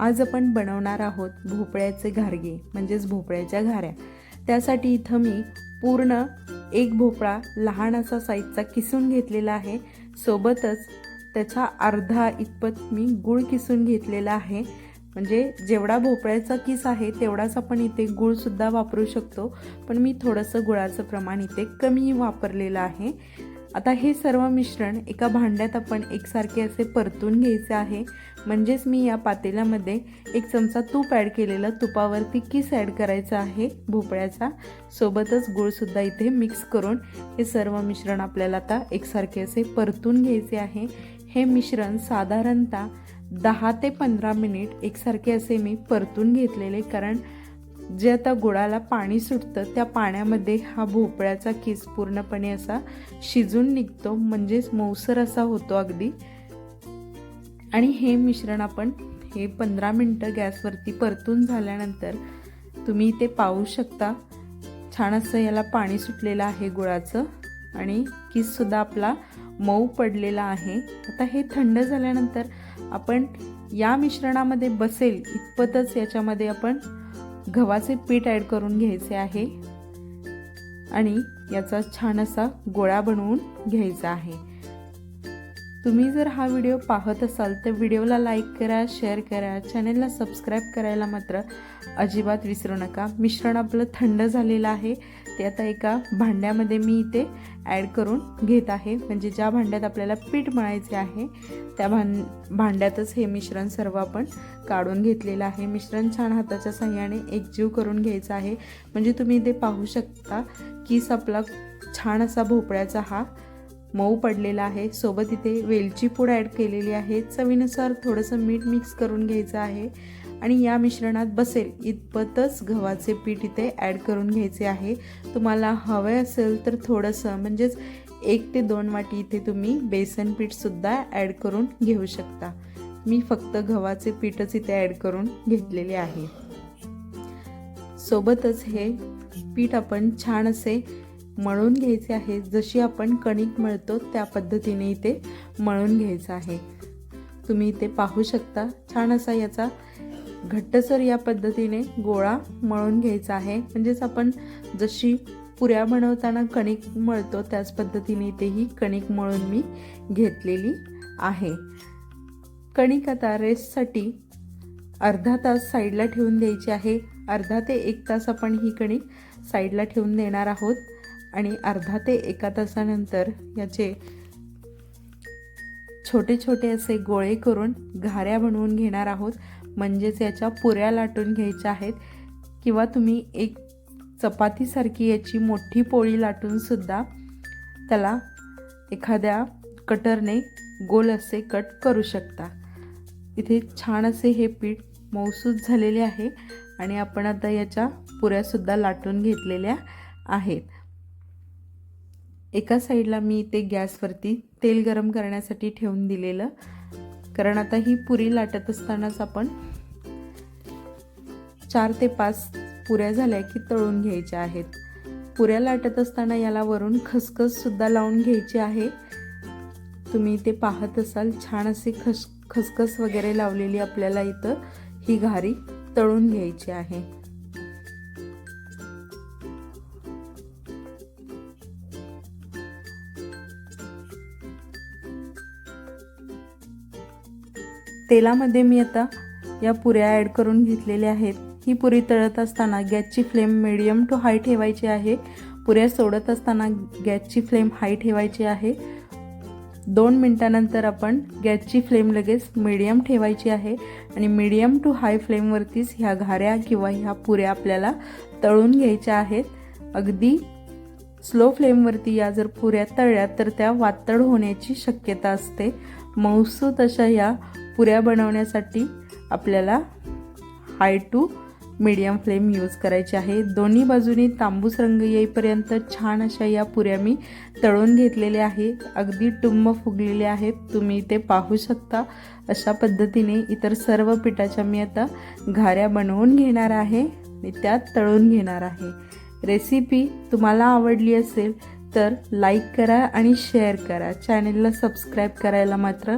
आज आपण बनवणार आहोत भोपळ्याचे घारगे म्हणजेच भोपळ्याच्या घाऱ्या. त्यासाठी इथं मी पूर्ण एक भोपळा लहान असा साईजचा किसून घेतलेला आहे. सोबतच त्याचा अर्धा इतपत मी गूळ किसून घेतलेला आहे. म्हणजे जेवढा भोपळ्याचा किस आहे तेवढाच आपण इथे गूळसुद्धा वापरू शकतो. पण मी थोडंसं गुळाचं प्रमाण इथे कमी वापरलेलं आहे. आता हे सर्व मिश्रण एका भांड्यात आपण एकसारखे असे परतून घ्यायचे आहे. म्हणजेच मी या पातेल्यामध्ये एक चमचा तूप ॲड केलेलं तुपावरती किस ॲड करायचा आहे भोपळ्याचा. सोबतच गूळसुद्धा इथे मिक्स करून हे सर्व मिश्रण आपल्याला आता एकसारखे असे परतून घ्यायचे आहे. हे मिश्रण साधारणतः दहा ते पंधरा मिनिट एकसारखे असे मी परतून घेतलेले कारण जे आता गुळाला पाणी सुटतं त्या पाण्यामध्ये हा भोपळ्याचा किस पूर्णपणे असा शिजून निघतो. म्हणजेच मऊसर असा होतो अगदी. आणि हे मिश्रण आपण हे पंधरा मिनटं गॅसवरती परतून झाल्यानंतर तुम्ही इथे पाहू शकता. छान असं याला पाणी सुटलेलं आहे गुळाचं आणि किससुद्धा आपला मऊ पडलेला आहे. आता हे थंड झाल्यानंतर आपण या मिश्रणामध्ये बसेल इतपतच याच्यामध्ये आपण गव्हाचे पीठ ॲड करून घ्यायचे आहे. आणि याचा छान असा गोळा बनवून घ्यायचा आहे. तुम्ही जर हा व्हिडिओ पाहत असाल तर व्हिडिओला लाईक करा शेअर करा. चॅनलला सबस्क्राईब करायला मात्र अजिबात विसरू नका. मिश्रण आपलं थंड झालेलं आहे. ते आता एका भांड्यामध्ये मी इथे ॲड करून घेत आहे. म्हणजे ज्या भांड्यात आपल्याला पीठ मळायचे आहे त्या भां भांड्यातच हे मिश्रण सर्व आपण काढून घेतलेलं आहे. मिश्रण छान हाताच्या साह्याने एकजीव करून घ्यायचं आहे. म्हणजे तुम्ही इथे पाहू शकता की आपला छान असा भोपळ्याचा हा मऊ पडलेला आहे. सोबत इथे वेलची पूड ॲड केलेली आहे. चवीनुसार थोडंसं मीठ मिक्स करून घ्यायचं आहे. आणि या मिश्रणात बसेल. इतपतच गव्हाचे पीठ इथे ॲड करून घ्यायचे आहे. तुम्हाला हवे असेल तर थोडंसं म्हणजेच एक ते दोन वाटी इथे तुम्ही बेसन पीठसुद्धा ॲड करून घेऊ शकता. मी फक्त गव्हाचे पीठच इथे ॲड करून घेतलेले आहे. सोबतच हे पीठ आपण छान असे मळून घ्यायचे आहे. जशी आपण कणिक मळतो त्या पद्धतीने इथे मळून घ्यायचं आहे. तुम्ही इथे पाहू शकता छान असा याचा घट्टसर या पद्धतीने गोळा मळून घ्यायचा आहे. म्हणजेच आपण जशी पुऱ्या बनवताना कणिक मळतो त्याच पद्धतीने इथे ही कणिक मळून मी घेतलेली आहे. कणिक आता रेस्टसाठी अर्धा तास साईडला ठेवून द्यायची आहे. अर्धा ते एक तास आपण ही कणिक साईडला ठेवून देणार आहोत आणि अर्धा ते एका तासानंतर याचे छोटे छोटे असे गोळे करून घाऱ्या बनवून घेणार आहोत. म्हणजेच याच्या पुऱ्या लाटून घ्यायच्या आहेत. किंवा तुम्ही एक चपातीसारखी याची मोठी पोळी लाटूनसुद्धा त्याला एखाद्या कटरने गोल असे कट करू शकता. इथे छान असे हे पीठ मौसूद झालेले आहे आणि आपण आता याच्या पुऱ्यासुद्धा लाटून घेतलेल्या आहेत. एका साईडला मी इथे गॅसवरती तेल गरम करण्यासाठी ठेवून दिलेलं कारण आता ही पुरी लाटत असतानाच आपण चार ते पाच पुऱ्या झाल्या की तळून घ्यायच्या आहेत. पुऱ्या लाटत असताना याला वरून खसखससुद्धा लावून घ्यायची आहे. तुम्ही ते पाहत असाल छान असे खस खसखस वगैरे लावलेली आपल्याला इथं ही घारी तळून घ्यायची आहे. तेलामध्ये मी आता या पुऱ्या ॲड करून घेतलेल्या आहेत. ही पुरी तळत असताना गॅसची फ्लेम मिडियम टू हाय ठेवायची आहे. पुऱ्या सोडत असताना गॅसची फ्लेम हाय ठेवायची आहे. दोन मिनटानंतर आपण गॅसची फ्लेम लगेच मिडियम ठेवायची आहे आणि मिडियम टू हाय फ्लेमवरतीच ह्या घाऱ्या किंवा ह्या पुऱ्या आपल्याला तळून घ्यायच्या आहेत. अगदी स्लो फ्लेमवरती या जर पुऱ्या तळल्या तर त्या वातड होण्याची शक्यता असते. मौसूत अशा या पुऱ्या बनवण्यासाठी आपल्याला high to medium flame use करायची आहे. दोन्ही बाजूनी तांबूस रंग येईपर्यंत छान अशा या पुऱ्या मी तळून घेतलेल्या आहे अगदी टुंब फुगलेले आहेत. तुम्ही इथे पाहू शकता अशा पद्धतीने इतर सर्व पिठाच्या मी आता घाऱ्या बनवून घेणार आहे. आणि त्यात तळून घेणार आहे. रेसिपी तुम्हाला आवडली असेल तर लाईक करा आणि शेअर करा. चॅनलला सबस्क्राईब करायला मात्र